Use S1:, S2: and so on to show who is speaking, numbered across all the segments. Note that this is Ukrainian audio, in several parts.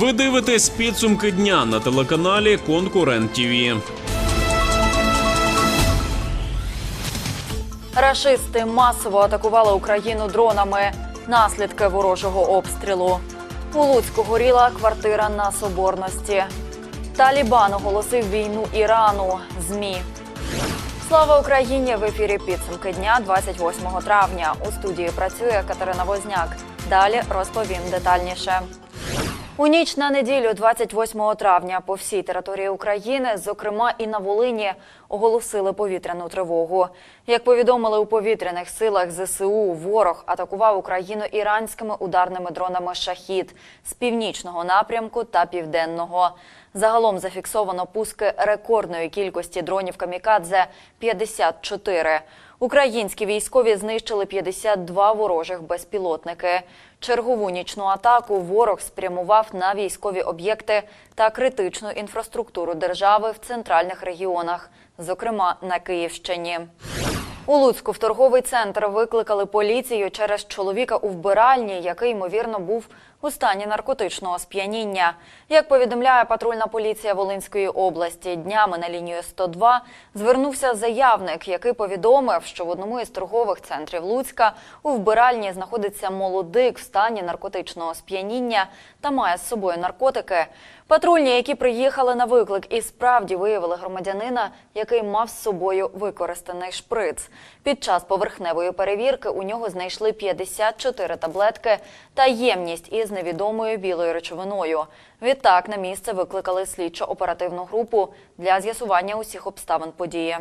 S1: Ви дивитесь підсумки дня на телеканалі Конкурент ТІВІ.
S2: Рашисти масово атакували Україну дронами. Наслідки ворожого обстрілу. У Луцьку горіла квартира на Соборності. Талібан оголосив війну Ірану. ЗМІ. Слава Україні! В ефірі підсумки дня 28 травня. У студії працює Катерина Возняк. Далі розповім детальніше. У ніч на неділю, 28 травня, по всій території України, зокрема і на Волині, оголосили повітряну тривогу. Як повідомили у повітряних силах ЗСУ, ворог атакував Україну іранськими ударними дронами «Шахід» з північного напрямку та південного. Загалом зафіксовано пуски рекордної кількості дронів камікадзе 54. Українські військові знищили 52 ворожих безпілотники. Чергову нічну атаку ворог спрямував на військові об'єкти та критичну інфраструктуру держави в центральних регіонах, зокрема на Київщині. У Луцьку в торговий центр викликали поліцію через чоловіка у вбиральні, який ймовірно був у стані наркотичного сп'яніння. Як повідомляє патрульна поліція Волинської області, днями на лінію 102 звернувся заявник, який повідомив, що в одному із торгових центрів Луцька у вбиральні знаходиться молодик в стані наркотичного сп'яніння та має з собою наркотики. Патрульні, які приїхали на виклик, і справді виявили громадянина, який мав з собою використаний шприц. Під час поверхневої перевірки у нього знайшли 54 таблетки та ємність із невідомою білою речовиною. Відтак на місце викликали слідчо-оперативну групу для з'ясування усіх обставин події.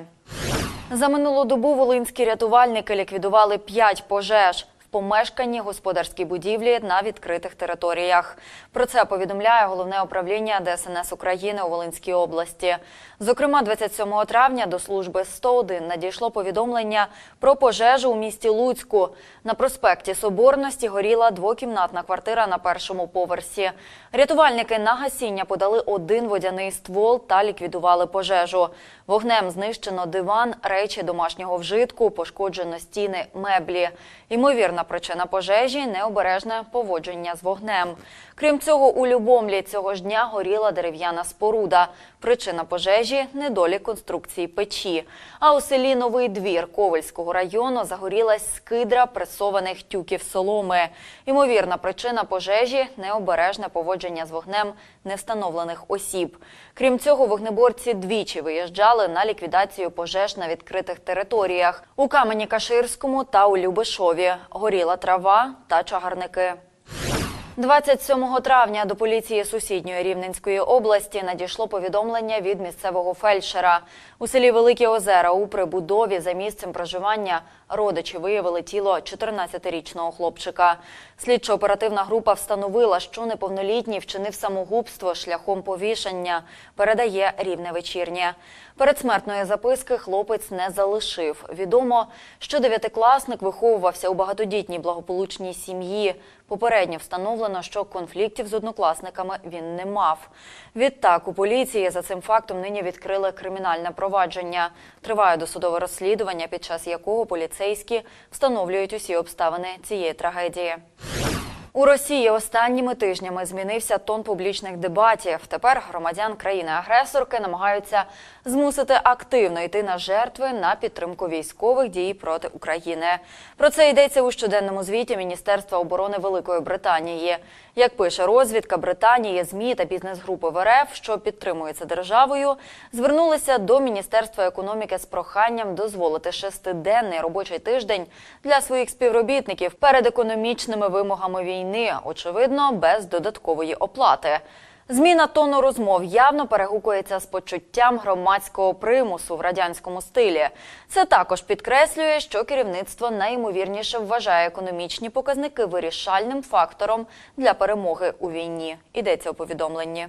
S2: За минулу добу волинські рятувальники ліквідували 5 пожеж помешканні господарській будівлі на відкритих територіях. Про це повідомляє головне управління ДСНС України у Волинській області. Зокрема, 27 травня до служби 101 надійшло повідомлення про пожежу у місті Луцьку. На проспекті Соборності горіла двокімнатна квартира на першому поверсі. Рятувальники на гасіння подали один водяний ствол та ліквідували пожежу. Вогнем знищено диван, речі домашнього вжитку, пошкоджено стіни, меблі. Ймовірна причина пожежі необережне поводження з вогнем. Крім цього, у Любомлі цього ж дня горіла дерев'яна споруда. Причина пожежі недолік конструкції печі. А у селі Новий двір Ковальського району загорілась скидра пресованих тюків соломи. Ймовірна причина пожежі необережне поводження з вогнем невстановлених осіб. Крім цього, вогнеборці двічі виїжджали на ліквідацію пожеж на відкритих територіях у Камені Каширському та у Любешові. Горіла трава та чагарники. 27 травня до поліції сусідньої Рівненської області надійшло повідомлення від місцевого фельдшера. У селі Великі Озера у прибудові за місцем проживання родичі виявили тіло 14-річного хлопчика. Слідчо-оперативна група встановила, що неповнолітній вчинив самогубство шляхом повішання, передає рівне вечірнє. Передсмертної записки хлопець не залишив. Відомо, що дев'ятикласник виховувався у багатодітній благополучній сім'ї. Попередньо встановлено, що конфліктів з однокласниками він не мав. Відтак у поліції за цим фактом нині відкрили кримінальне провадження. Триває досудове розслідування, під час якого поліцейські встановлюють усі обставини цієї трагедії. У Росії останніми тижнями змінився тон публічних дебатів. Тепер громадян країни-агресорки намагаються змусити активно йти на жертви на підтримку військових дій проти України. Про це йдеться у щоденному звіті Міністерства оборони Великої Британії. Як пише розвідка Британії, змі та бізнес-групи в РФ, що підтримується державою, звернулися до Міністерства економіки з проханням дозволити шестиденний робочий тиждень для своїх співробітників перед економічними вимогами війни, очевидно, без додаткової оплати. Зміна тону розмов явно перегукується з почуттям громадського примусу в радянському стилі. Це також підкреслює, що керівництво найімовірніше вважає економічні показники вирішальним фактором для перемоги у війні. Йдеться у повідомленні.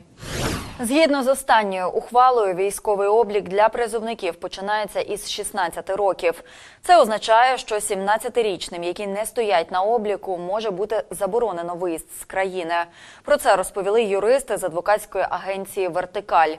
S2: Згідно з останньою ухвалою, військовий облік для призовників починається із 16 років. Це означає, що 17-річним, які не стоять на обліку, може бути заборонено виїзд з країни. Про це розповіли юристи з адвокатської агенції Вертикаль.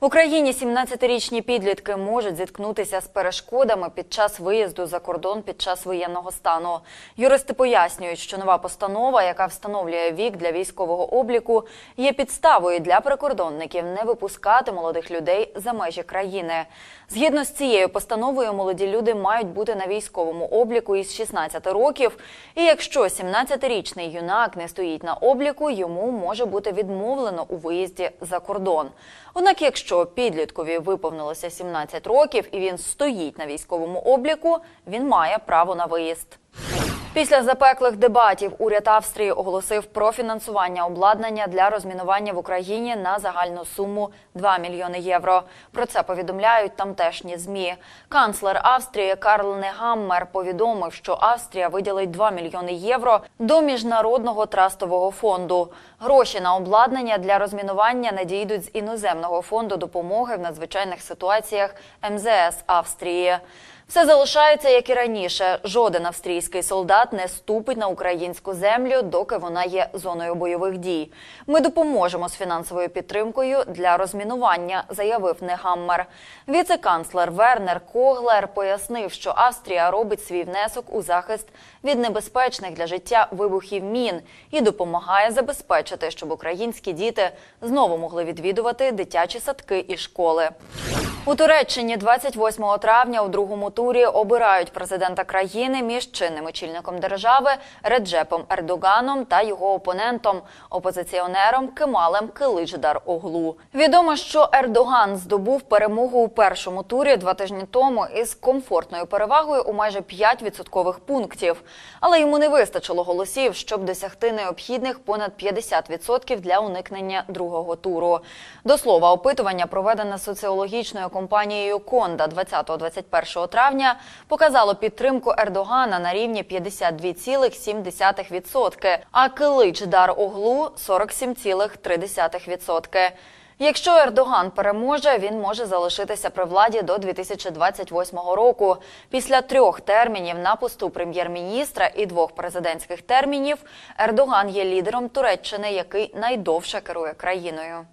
S2: Україні 17-річні підлітки можуть зіткнутися з перешкодами під час виїзду за кордон під час воєнного стану. Юристи пояснюють, що нова постанова, яка встановлює вік для військового обліку, є підставою для прикордонників не випускати молодих людей за межі країни. Згідно з цією постановою, молоді люди мають бути на військовому обліку із 16 років. І якщо 17-річний юнак не стоїть на обліку, йому може бути відмовлено у виїзді за кордон. Однак, якщо підліткові виповнилося 17 років і він стоїть на військовому обліку, він має право на виїзд. Після запеклих дебатів уряд Австрії оголосив про фінансування обладнання для розмінування в Україні на загальну суму 2 мільйони євро. Про це повідомляють тамтешні змі. Канцлер Австрії Карл Негаммер повідомив, що Австрія виділить 2 мільйони євро до міжнародного трастового фонду. Гроші на обладнання для розмінування надійдуть з іноземного фонду допомоги в надзвичайних ситуаціях МЗС Австрії. Все залишається як і раніше. Жоден австрійський солдат не ступить на українську землю, доки вона є зоною бойових дій. Ми допоможемо з фінансовою підтримкою для розмінування, заявив Негаммер. Віце-канцлер Вернер Коглер пояснив, що Австрія робить свій внесок у захист від небезпечних для життя вибухів мін і допомагає забезпечити, щоб українські діти знову могли відвідувати дитячі садки і школи. У Туреччині 28 травня у другому турі обирають президента країни між чинним очільником держави Реджепом Ердоганом та його опонентом, опозиціонером Кемалем Киличдар Оглу. Відомо, що Ердоган здобув перемогу у першому турі два тижні тому із комфортною перевагою у майже 5 відсоткових пунктів. Але йому не вистачило голосів, щоб досягти необхідних понад 50% для уникнення другого туру. До слова, опитування проведене соціологічною компанією Конда 20-21 травня показало підтримку Ердогана на рівні 52,7%, а Килич Дар Оглу 47,3%. Якщо Ердоган переможе, він може залишитися при владі до 2028 року. Після трьох термінів на посту прем'єр-міністра і двох президентських термінів Ердоган є лідером Туреччини, який найдовше керує країною.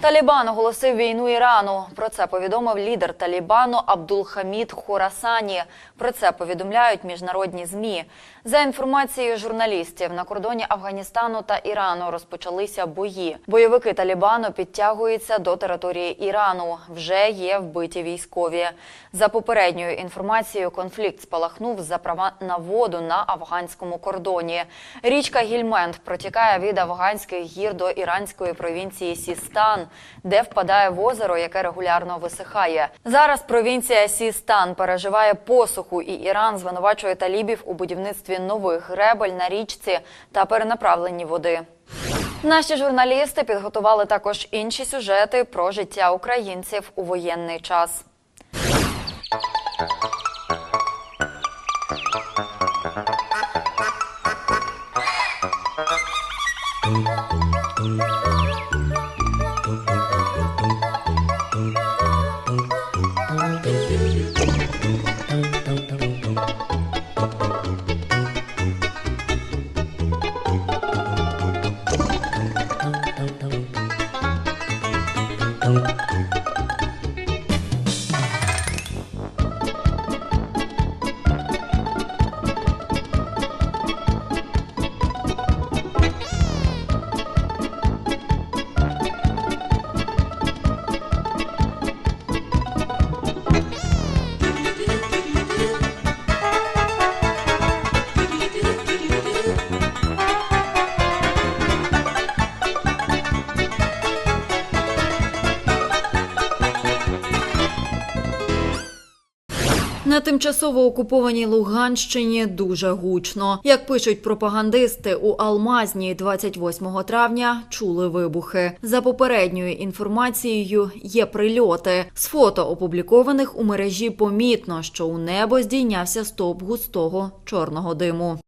S2: Талібан оголосив війну Ірану. Про це повідомив лідер Талібану Абдулхамід Хорасані. Про це повідомляють міжнародні змі. За інформацією журналістів, на кордоні Афганістану та Ірану розпочалися бої. Бойовики Талібану підтягуються до території Ірану. Вже є вбиті військові. За попередньою інформацією, конфлікт спалахнув за права на воду на афганському кордоні. Річка Гільмент протікає від афганських гір до іранської провінції Сістан, де впадає в озеро, яке регулярно висихає. Зараз провінція Сістан переживає посуху, і Іран звинувачує талібів у будівництві нових гребель на річці та перенаправленні води. Наші журналісти підготували також інші сюжети про життя українців у воєнний час. Тимчасово окупованій Луганщині дуже гучно. Як пишуть пропагандисти, у Алмазні 28 травня чули вибухи. За попередньою інформацією, є прильоти. З фото, опублікованих у мережі, помітно, що у небо здійнявся стовп густого чорного диму.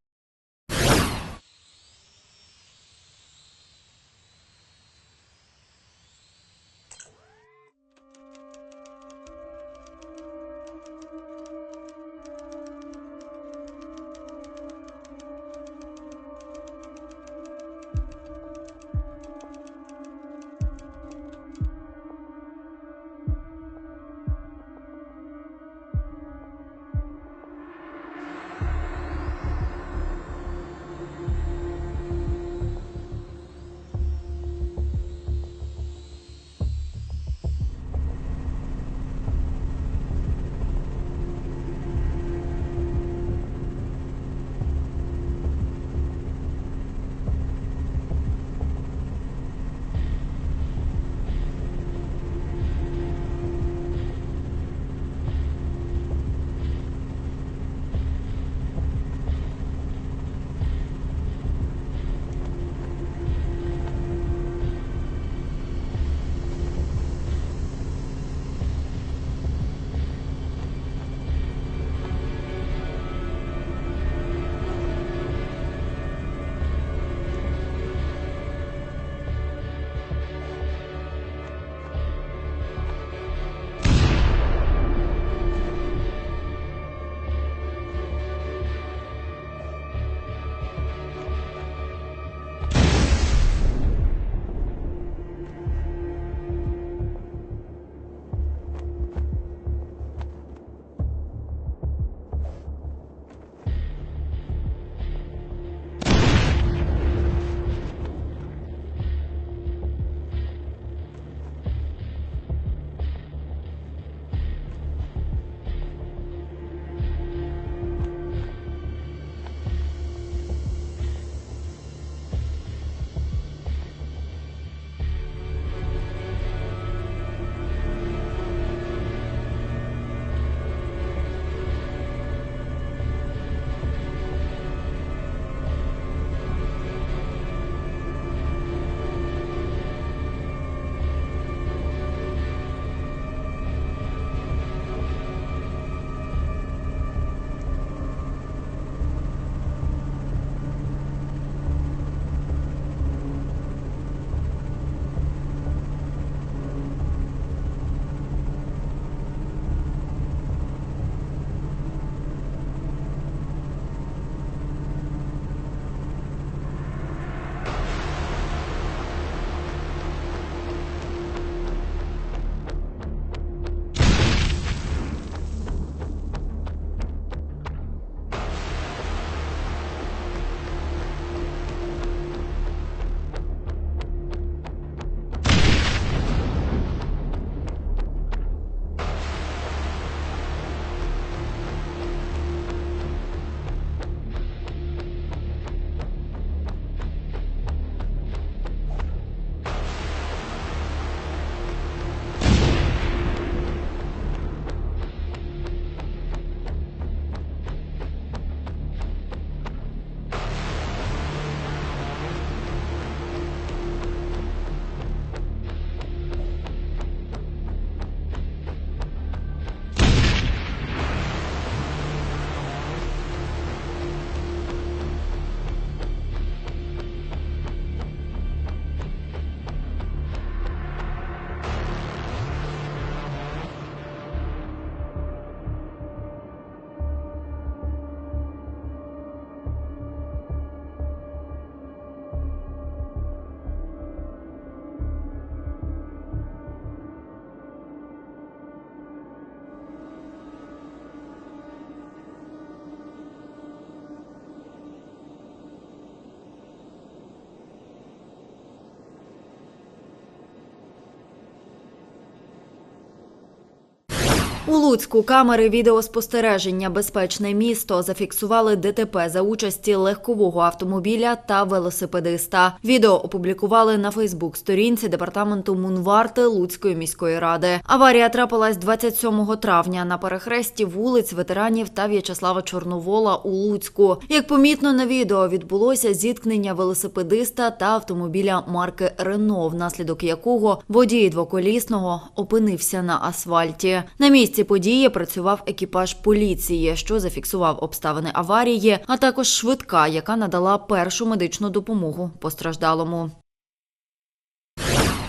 S2: У Луцьку камери відеоспостереження Безпечне місто зафіксували ДТП за участі легкового автомобіля та велосипедиста. Відео опублікували на Фейсбук-сторінці департаменту Мунварти Луцької міської ради. Аварія трапилась 27 травня на перехресті вулиць ветеранів та В'ячеслава Чорновола у Луцьку. Як помітно на відео, відбулося зіткнення велосипедиста та автомобіля марки Рено, внаслідок якого водій двоколісного опинився на асфальті. На місці події працював екіпаж поліції, що зафіксував обставини аварії, а також швидка, яка надала першу медичну допомогу постраждалому.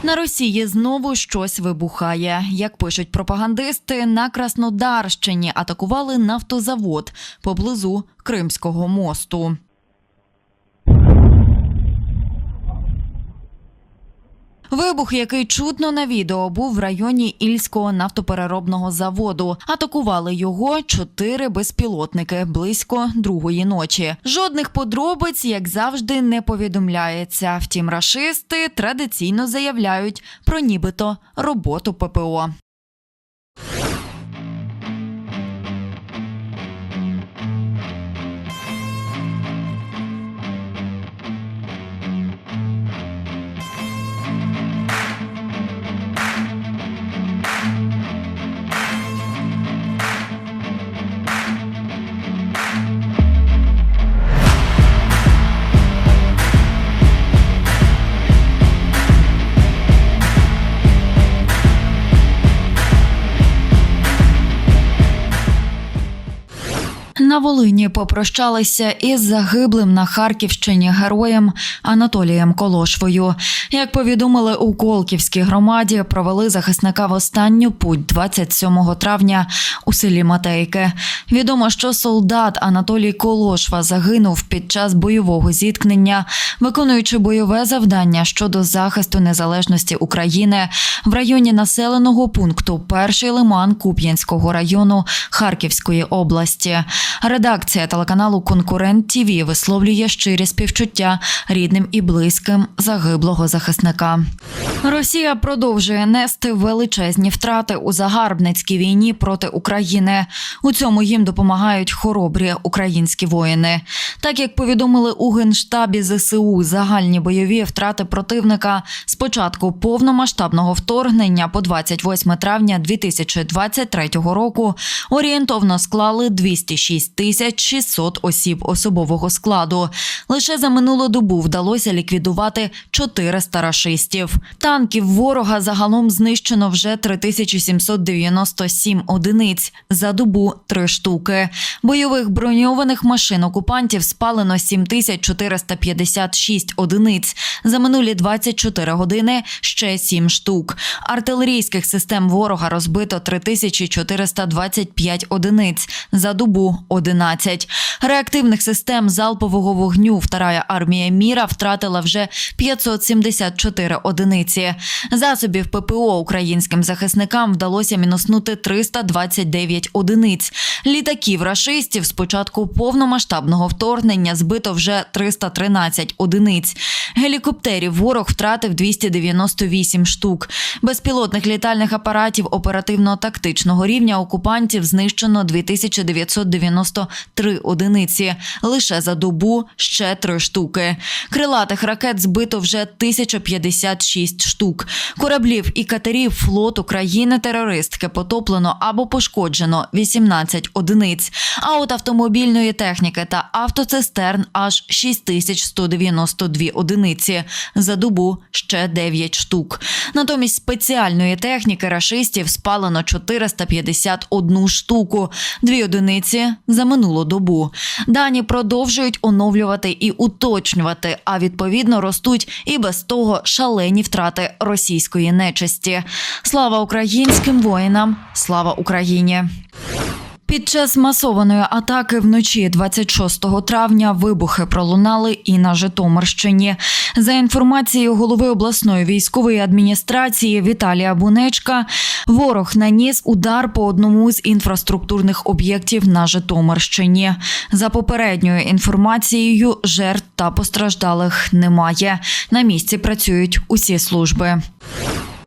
S2: На Росії знову щось вибухає. Як пишуть пропагандисти, на Краснодарщині атакували нафтозавод поблизу Кримського мосту. Вибух, який чутно на відео, був в районі Ільського нафтопереробного заводу. Атакували його чотири безпілотники близько другої ночі. Жодних подробиць, як завжди, не повідомляється. Втім, рашисти традиційно заявляють про нібито роботу ППО. На Волині попрощалися із загиблим на Харківщині героєм Анатолієм Колошвою. Як повідомили у Колківській громаді, провели захисника в останню путь 27 травня у селі Матейки. Відомо, що солдат Анатолій Колошва загинув під час бойового зіткнення, виконуючи бойове завдання щодо захисту незалежності України в районі населеного пункту Перший лиман Куп'янського району Харківської області. Редакція телеканалу Конкурент ТІВІ висловлює щирі співчуття рідним і близьким загиблого захисника. Росія продовжує нести величезні втрати у загарбницькій війні проти України. У цьому їм допомагають хоробрі українські воїни. Так як повідомили у генштабі ЗСУ, загальні бойові втрати противника з початку повномасштабного вторгнення по 28 травня 2023 року орієнтовно склали 206 тисяч 600 осіб особового складу. Лише за минулу добу вдалося ліквідувати 400 рашистів. Танків ворога загалом знищено вже 3797 одиниць, за добу 3 штуки. Бойових броньованих машин окупантів спалено 7456 одиниць. За минулі 24 години ще 7 штук. Артилерійських систем ворога розбито 3425 одиниць, за добу 11. Реактивних систем залпового вогню Вторая армія міра втратила вже 574 одиниці. Засобів ППО українським захисникам вдалося мінуснути 329 одиниць. Літаків рашистів з початку повномасштабного вторгнення збито вже 313 одиниць. Гелікоптерів ворог втратив 298 штук. Безпілотних літальних апаратів оперативно-тактичного рівня окупантів знищено 2993 одиниці. Лише за добу ще 3 штуки. Крилатих ракет збито вже 1056 штук. Кораблів і катерів флот України терористки потоплено або пошкоджено 18 одиниць. А от автомобільної техніки та автоцистерн аж 6192 одиниці. За добу ще 9 штук. Натомість спеціальної техніки рашистів спалено 451 штуку, дві одиниці за минулу добу. Дані продовжують оновлювати і уточнювати, а відповідно ростуть і без того шалені втрати російської нечисті. Слава українським воїнам! Слава Україні! Під час масованої атаки вночі 26 травня вибухи пролунали і на Житомирщині. За інформацією голови обласної військової адміністрації Віталія Бунечка, ворог наніс удар по одному з інфраструктурних об'єктів на Житомирщині. За попередньою інформацією, жертв та постраждалих немає. На місці працюють усі служби.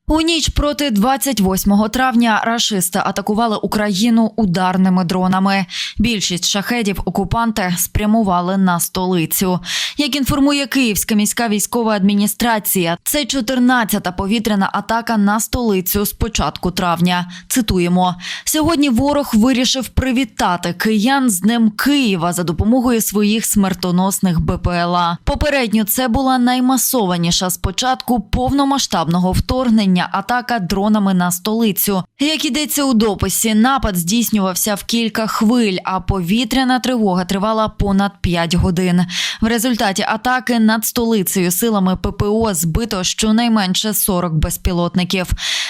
S2: У ніч проти 28 травня рашисти атакували Україну ударними дронами. Більшість шахедів окупанти спрямували на столицю. Як інформує Київська міська військова адміністрація, це 14-та повітряна атака на столицю з початку травня. Цитуємо: сьогодні ворог вирішив привітати киян з Днем Києва за допомогою своїх смертоносних БПЛА. Попередньо це була наймасованіша з початку повномасштабного вторгнення атака дронами на столицю. Як ідеться у дописі, напад здійснювався в кілька хвиль, а повітряна тривога тривала понад 5 годин. В результаті атаки над столицею силами ППО збито щонайменше 40 безпілотників.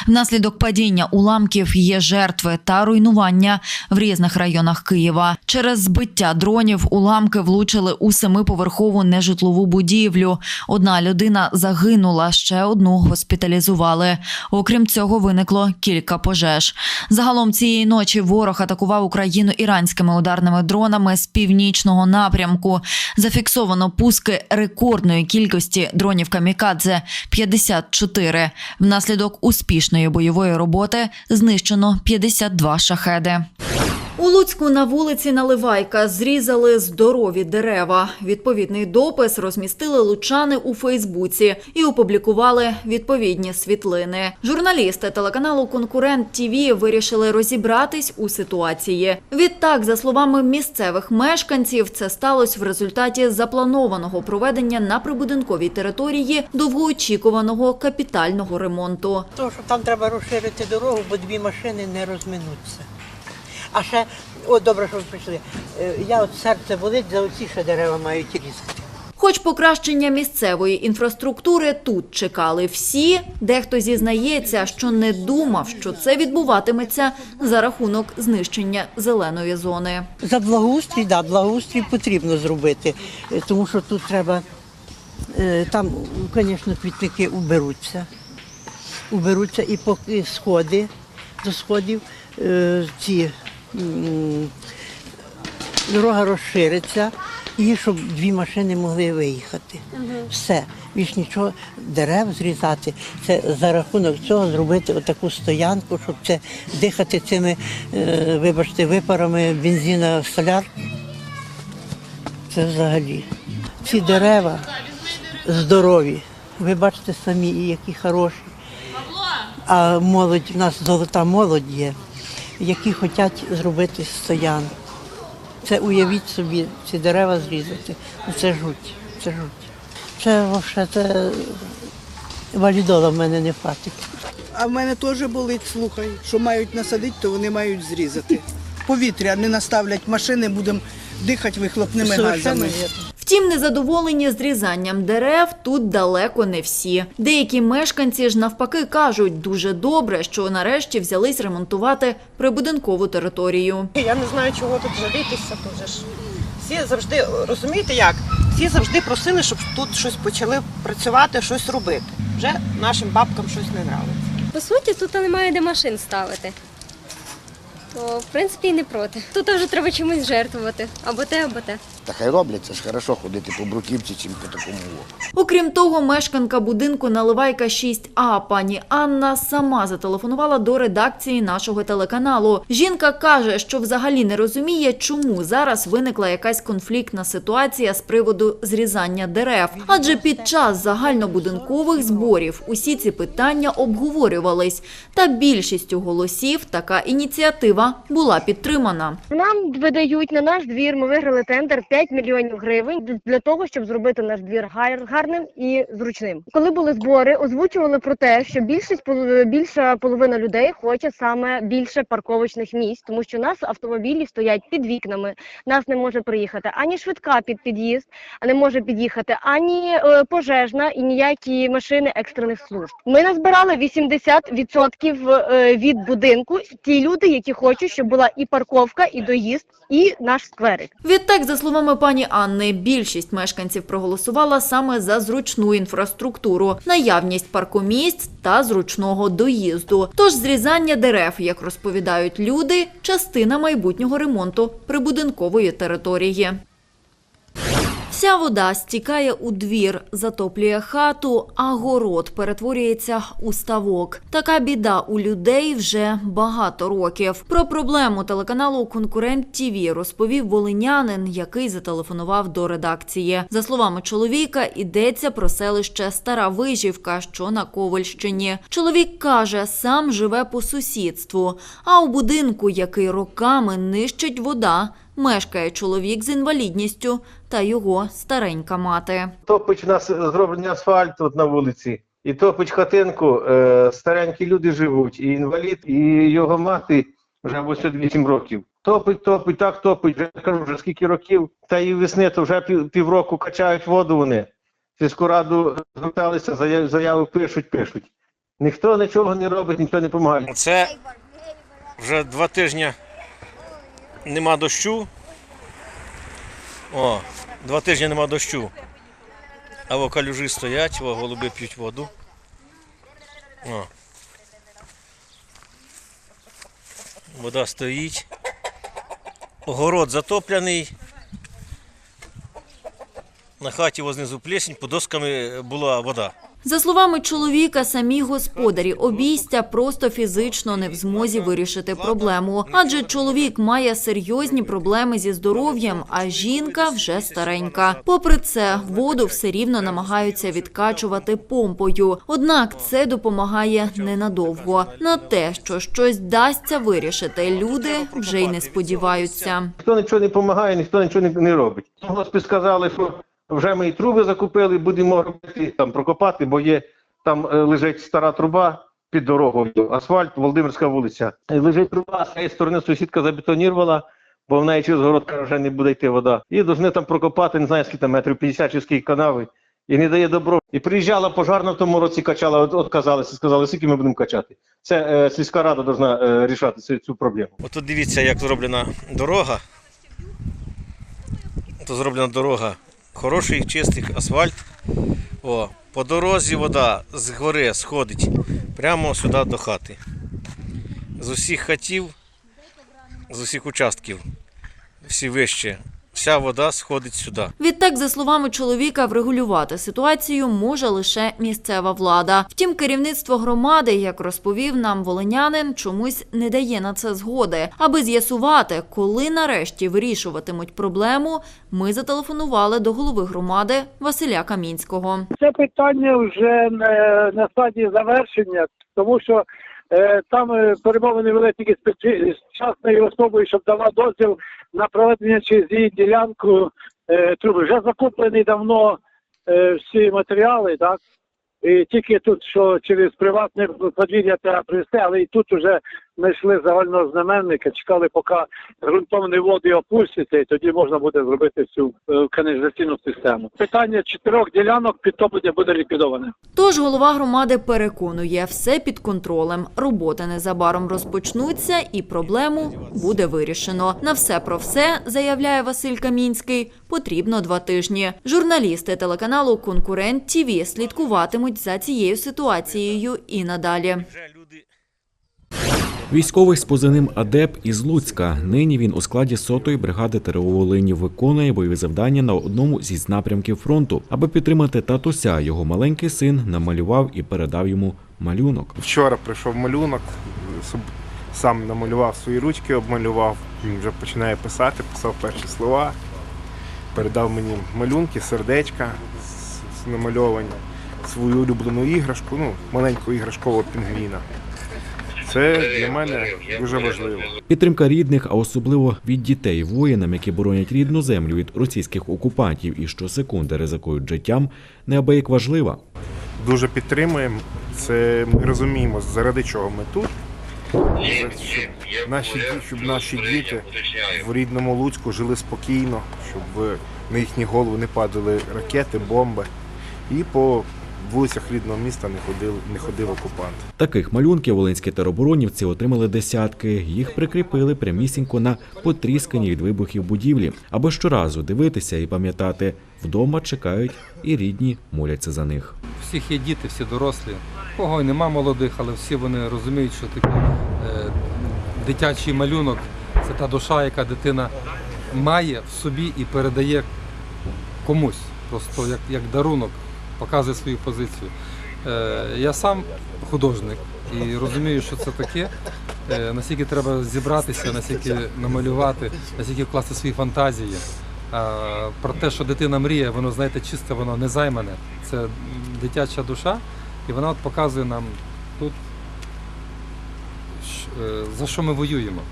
S2: Внаслідок падіння уламків є жертви та руйнування в різних районах Києва. Через збиття дронів уламки влучили у семиповерхову нежитлову будівлю. Одна людина загинула, ще одну госпіталізували. Окрім цього, виникло кілька пожеж. Загалом цієї ночі ворог атакував Україну іранськими ударними дронами з північного напрямку. Зафіксовано пуски рекордної кількості дронів камікадзе 54. Внаслідок успішної бойової роботи знищено 52 шахеди. У Луцьку на вулиці Наливайка зрізали здорові дерева. Відповідний допис розмістили лучани у Фейсбуці і опублікували відповідні світлини. Журналісти телеканалу Конкурент ТІВІ вирішили розібратись у ситуації. Відтак, за словами місцевих мешканців, це сталося в результаті запланованого проведення на прибудинковій території довгоочікуваного капітального ремонту.
S3: Тому що там треба розширити дорогу, бо дві машини не розминуться. А ще, о, добре, що ви прийшли. Е, Я от серце болить, за оці ще дерева мають різати.
S2: Хоч покращення місцевої інфраструктури тут чекали всі, дехто зізнається, що не думав, що це відбуватиметься за рахунок знищення зеленої зони.
S3: За благоустрій, да, благоустрій потрібно зробити, е, тому що тут треба, е, там, звісно, квітники уберуться. Уберуться і поки сходи до сходів, ці дорога розшириться, і щоб дві машини могли виїхати. Все. Більш нічого дерев зрізати. Це за рахунок цього зробити отаку стоянку, щоб це дихати цими, е, вибачте, випарами бензина соляр. Це взагалі. Ці дерева здорові. Ви бачите самі, які хороші. А молодь, у нас золота молодь є, які хочуть зробити стоянку. Це уявіть собі, ці дерева зрізати. Ну, Це жуть, це жуть. Це взагалі це валідола в мене не хватить.
S4: А в мене теж болить, слухай, що мають насадити, то вони мають зрізати. Повітря не наставлять машини, будемо дихати вихлопними
S3: Совершенно
S4: газами.
S3: вірно.
S2: Втім, незадоволені зрізанням дерев тут далеко не всі. Деякі мешканці ж навпаки кажуть, дуже добре, що нарешті взялись ремонтувати прибудинкову територію.
S5: Я не знаю, чого тут жалітися. Дуже ж всі завжди розумієте як? Всі завжди просили, щоб тут щось почали працювати, щось робити. Вже нашим бабкам щось не нравиться.
S6: По суті, тут немає де машин ставити. То, в принципі, і не проти. Тут вже треба чимось жертвувати. Або те, або те.
S7: Та хай роблять, це ж хорошо ходити по бруківці, чим по такому.
S2: Окрім того, мешканка будинку Наливайка 6А пані Анна сама зателефонувала до редакції нашого телеканалу. Жінка каже, що взагалі не розуміє, чому зараз виникла якась конфліктна ситуація з приводу зрізання дерев. Адже під час загальнобудинкових зборів усі ці питання обговорювались. Та більшістю голосів така ініціатива була підтримана.
S8: Нам видають на наш двір. Ми виграли тендер 5 мільйонів гривень для того, щоб зробити наш двір гар- гарним і зручним. Коли були збори, озвучували про те, що більшість більша половина людей хоче саме більше парковочних місць, тому що у нас автомобілі стоять під вікнами. Нас не може приїхати ані швидка під під'їзд, а не може під'їхати ані е, пожежна і ніякі машини екстрених служб. Ми назбирали 80% е, від будинку. Ті люди, які хочуть, щоб була і парковка, і доїзд, і наш скверик.
S2: Відтак, за словами пані Анни, більшість мешканців проголосувала саме за зручну інфраструктуру, наявність паркомісць та зручного доїзду. Тож зрізання дерев, як розповідають люди, частина майбутнього ремонту прибудинкової території. Вся вода стікає у двір, затоплює хату, а город перетворюється у ставок. Така біда у людей вже багато років. Про проблему телеканалу Конкурент ТІВІ розповів волинянин, який зателефонував до редакції. За словами чоловіка, йдеться про селище Стара Вижівка, що на Ковальщині. Чоловік каже, сам живе по сусідству, а у будинку, який роками нищить вода, мешкає чоловік з інвалідністю та його старенька мати.
S9: Топич у нас зроблений асфальт тут на вулиці. І топич хатинку, е, старенькі люди живуть, і інвалід, і його мати вже 88 років. Топить, топить, так топить, вже кажу, вже скільки років. Та і весни, то вже пів, півроку качають воду вони. Сільську раду зверталися, заяви, заяви пишуть, пишуть. Ніхто нічого не робить, ніхто не допомагає.
S10: Це вже два тижні нема дощу. О, два тижні нема дощу. А во калюжі стоять, во голуби п'ють воду. О. Вода стоїть. Огород затоплений. На хаті вознизу плесень, під досками була вода.
S2: За словами чоловіка, самі господарі обійстя просто фізично не в змозі вирішити проблему, адже чоловік має серйозні проблеми зі здоров'ям, а жінка вже старенька. Попри це, воду все рівно намагаються відкачувати помпою. Однак це допомагає ненадовго. На те, що щось вдасться вирішити, люди вже й не сподіваються.
S9: Ніхто нічого не допомагає, ніхто нічого не, робить. Госпі сказали, що вже ми і труби закупили, будемо робити там прокопати, бо є там е, лежить стара труба під дорогою, асфальт, Володимирська вулиця. І лежить труба, з цієї сторони сусідка забетонірувала, бо в неї через город вже не буде йти вода. І повинні там прокопати, не знаю, скільки там метрів 50 чи скільки канави. І не дає добро. І приїжджала пожарна в тому році, качала, от, сказали, скільки ми будемо качати. Це е, сільська рада повинна е, рішати цю, цю проблему.
S10: Отут дивіться, як зроблена дорога. Тут зроблена дорога. Хороший, чистий асфальт. О, по дорозі вода з гори сходить прямо сюди до хати. З усіх хатів, з усіх участків, всі вище, вся вода сходить сюди.
S2: Відтак, за словами чоловіка, врегулювати ситуацію може лише місцева влада. Втім, керівництво громади, як розповів нам волинянин, чомусь не дає на це згоди. Аби з'ясувати, коли нарешті вирішуватимуть проблему, ми зателефонували до голови громади Василя Камінського.
S11: Це питання вже не на стадії завершення, тому що е, там е, перемовини вели тільки з частною особою, щоб дала дозвіл на проведення через її ділянку е, труби. Вже закуплені давно е, всі матеріали, так? І тільки тут, що через приватне подвір'я треба привезти, але і тут вже знайшли загального знаменника, чекали, поки ґрунтовні води опустяться, і тоді можна буде зробити цю е, каналізаційну систему. Питання чотирьох ділянок підтоплення буде ліквідоване.
S2: Тож голова громади переконує, все під контролем. Роботи незабаром розпочнуться і проблему буде вирішено. На все про все, заявляє Василь Камінський, потрібно два тижні. Журналісти телеканалу Конкурент ТІВІ слідкуватимуть за цією ситуацією і надалі.
S1: Військовий з позивним Адеп із Луцька. Нині він у складі сотої бригади ТРО Волині виконує бойові завдання на одному зі напрямків фронту. Аби підтримати татуся, його маленький син намалював і передав йому малюнок.
S12: Вчора прийшов малюнок, сам намалював свої ручки, обмалював, він вже починає писати, писав перші слова, передав мені малюнки, сердечка з- намальовані, свою улюблену іграшку, ну, маленького іграшкового пінгвіна. Це для мене дуже важливо.
S1: Підтримка рідних, а особливо від дітей воїнам, які боронять рідну землю від російських окупантів і щосекунди ризикують життям, неабияк важлива.
S12: Дуже підтримуємо. Це ми розуміємо, заради чого ми тут. Щоб наші, щоб наші діти в рідному Луцьку жили спокійно, щоб на їхні голови не падали ракети, бомби. І по вулицях рідного міста не ходив, не ходив окупант.
S1: Таких малюнків волинські тероборонівці отримали десятки. Їх прикріпили прямісінько на потріскані від вибухів будівлі. Аби щоразу дивитися і пам'ятати, вдома чекають і рідні моляться за них.
S13: всіх є діти, всі дорослі. Кого й нема молодих, але всі вони розуміють, що такий е, дитячий малюнок це та душа, яка дитина має в собі і передає комусь, просто як, як дарунок, показує свою позицію. Е, я сам художник і розумію, що це таке. Е, наскільки треба зібратися, наскільки намалювати, наскільки вкласти свої фантазії. Про те, що дитина мріє, воно, знаєте, чисте, воно не займане. Це дитяча душа, і вона от показує нам тут, е, за що ми воюємо.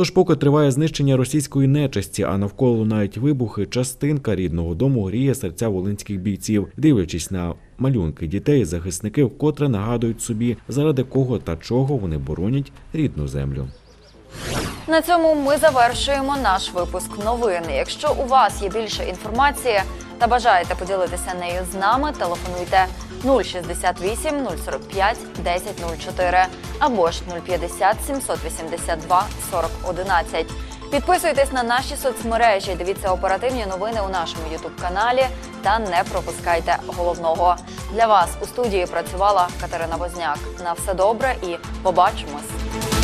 S1: Тож, поки триває знищення російської нечисті, а навколо лунають вибухи, частинка рідного дому гріє серця волинських бійців, дивлячись на малюнки дітей, захисники вкотре нагадують собі, заради кого та чого вони боронять рідну землю.
S2: На цьому ми завершуємо наш випуск новин. Якщо у вас є більше інформації та бажаєте поділитися нею з нами, телефонуйте 068 045 1004 або ж 050 782 40 11. Підписуйтесь на наші соцмережі, дивіться оперативні новини у нашому ютуб каналі та не пропускайте головного. Для вас у студії працювала Катерина Возняк. На все добре і побачимось.